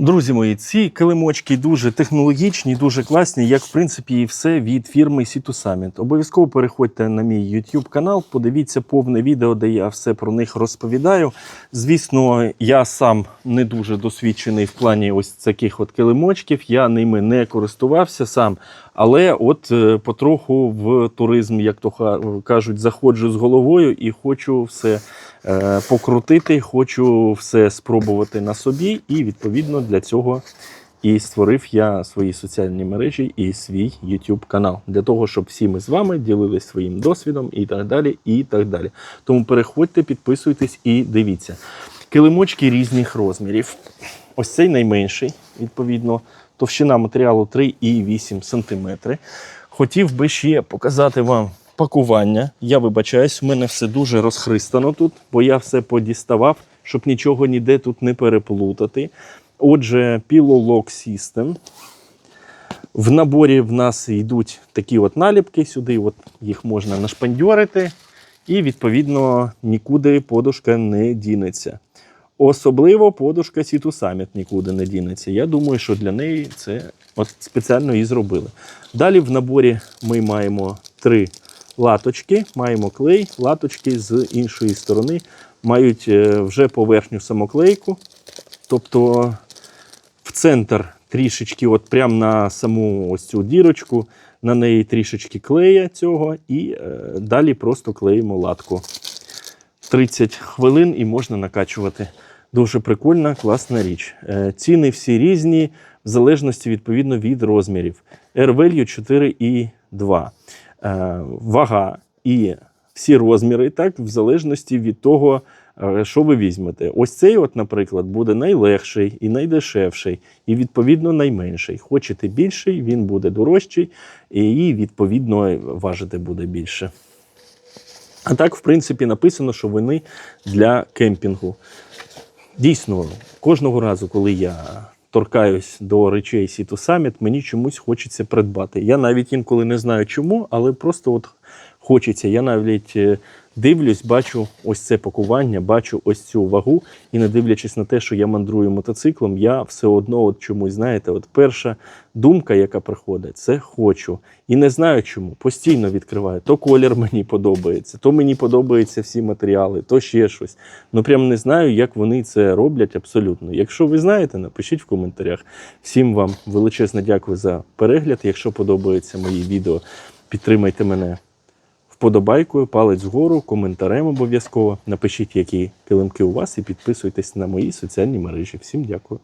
Друзі мої, ці килимочки дуже технологічні, дуже класні, як в принципі і все від фірми Situ Summit. Обов'язково переходьте на мій YouTube канал, подивіться повне відео, де я все про них розповідаю. Звісно, я сам не дуже досвідчений в плані ось таких от килимочків. Я ними не користувався сам. Але от е, потроху в туризм, як то кажуть, заходжу з головою і хочу все покрутити, хочу все спробувати на собі, і відповідно для цього і створив я свої соціальні мережі і свій YouTube канал для того, щоб всі ми з вами ділились своїм досвідом і так далі. І так далі. Тому переходьте, підписуйтесь і дивіться. Килимочки різних розмірів. Ось цей найменший, відповідно, товщина матеріалу 3,8 см. Хотів би ще показати вам пакування. Я вибачаюсь, в мене все дуже розхристано тут, бо я все подіставав, щоб нічого ніде тут не переплутати. Отже, Pillow System. В наборі в нас йдуть такі от наліпки сюди, от їх можна нашпандьорити, і відповідно нікуди подушка не дінеться. Особливо подушка Situ Summit нікуди не дінеться. Я думаю, що для неї це от спеціально і зробили. Далі в наборі ми маємо три латочки, маємо клей, латочки з іншої сторони мають е, вже поверхню самоклейку. Тобто в центр трішечки, от прямо на саму ось цю дірочку, на неї трішечки клея цього, і е, далі просто клеїмо латку. 30 хвилин і можна накачувати. Дуже прикольна, класна річ. Е, ціни всі різні, в залежності відповідно від розмірів. R-Value 4,2. Е, вага і всі розміри, так, в залежності від того, е, що ви візьмете. Ось цей, от, наприклад, буде найлегший і найдешевший, і відповідно найменший. Хочете більший, він буде дорожчий, і відповідно важити буде більше. А так, в принципі, написано, що вони для кемпінгу. Дійсно, кожного разу, коли я торкаюсь до речей Situ Summit, мені чомусь хочеться придбати. Я навіть інколи не знаю чому, але просто от хочеться. Я навіть е, дивлюсь, бачу ось це пакування, бачу ось цю вагу, і не дивлячись на те, що я мандрую мотоциклом, я все одно от чомусь, знаєте, от перша думка, яка приходить, це хочу. І не знаю чому. Постійно відкриваю. То колір мені подобається, то мені подобаються всі матеріали, то ще щось. Ну прям не знаю, як вони це роблять абсолютно. Якщо ви знаєте, напишіть в коментарях. Всім вам величезне дякую за перегляд. Якщо подобаються мої відео, підтримайте мене вподобайкою, палець вгору, коментарем обов'язково. Напишіть, які килимки у вас, і підписуйтесь на мої соціальні мережі. Всім дякую.